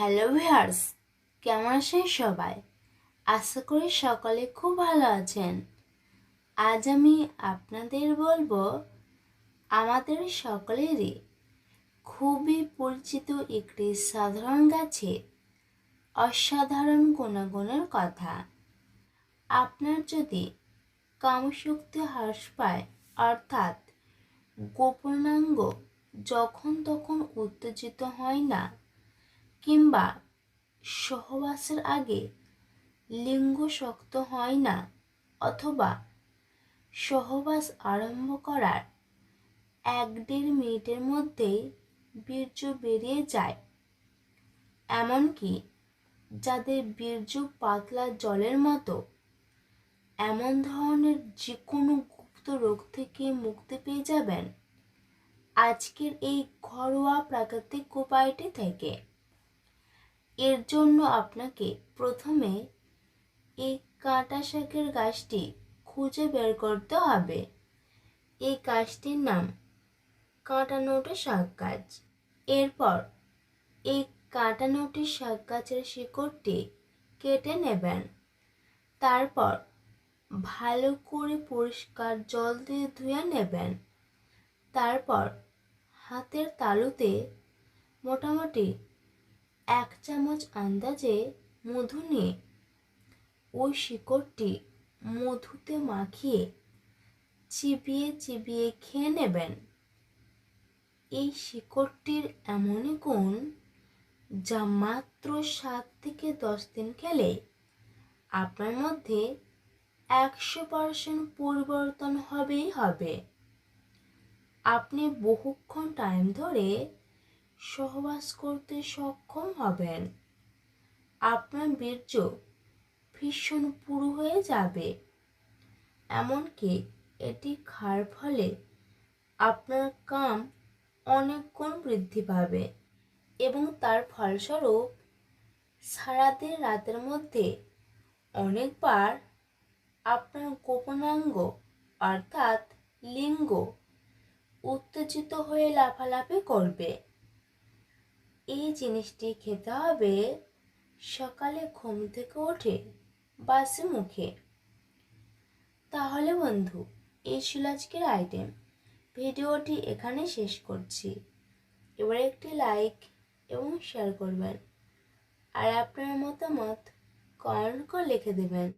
Hello viewers, কেমন আছেন সবাই? আশা করি সকলে খুব ভালো আছেন। আজ আমি আপনাদের বলব, আমাদের সকলেরই খুবই পরিচিত একটি সাধারণ গাছে অসাধারণ গুণাগুণের কথা। আপনার যদি কামশক্তি হ্রাস পায়, অর্থাৎ গোপনাঙ্গ যখন তখন উত্তেজিত হয় না কিংবা সহবাসের আগে লিঙ্গ শক্ত হয় না অথবা সহবাস আরম্ভ করার এক দেড় মিনিটের মধ্যেই বীর্য বেরিয়ে যায়। এমনকি যাদের বীর্য পাতলা জলের মতো, এমন ধরনের যে কোনো গুপ্ত রোগ থেকে মুক্তি পেয়ে যাবেন। আজকের এই ঘরোয়া প্রাকৃতিক উপায়টি থেকে। এর জন্য আপনাকে প্রথমে এই কাঁটা শাকের গাছটি খুঁজে বের করতে হবে। এই গাছটির নাম কাঁটা নোটে শাক গাছ। এরপর এই কাঁটা নোটে শাক গাছের শিকড়টি কেটে নেবেন। তারপর ভালো করে পরিষ্কার জল দিয়ে ধুয়ে নেবেন। তারপর হাতের তালুতে মোটামুটি এক চামচ আন্দাজে মধু নিয়ে ওই শিকড়টি মধুতে মাখিয়ে চিবিয়ে চিবিয়ে খেয়ে নেবেন। এই শিকড়টির এমনই গুণ যা মাত্র সাত থেকে দশ দিন খেলে আপনার মধ্যে একশো পার্সেন্ট পরিবর্তন হবেই হবে। আপনি বহুক্ষণ টাইম ধরে সহবাস করতে সক্ষম হবেন। আপনার বীর্য ভীষণ পুরু হয়ে যাবে। এমনকি এটি খাওয়ার ফলে আপনার কাম অনেক গুণ বৃদ্ধি পাবে এবং তার ফলস্বরূপ সারাদিন রাতের মধ্যে অনেকবার আপনার গোপনাঙ্গ অর্থাৎ লিঙ্গ উত্তেজিত হয়ে লাফালাফি করবে। এই জিনিসটি খেতে হবে সকালে ঘুম থেকে ওঠে বাসি মুখে। তাহলে বন্ধু, এই ছিল আজকের আইটেম ভিডিওটি এখানে শেষ করছি। এবার একটি লাইক এবং শেয়ার করবেন। আর আপনার মতামত কমেন্ট করে লিখে দেবেন।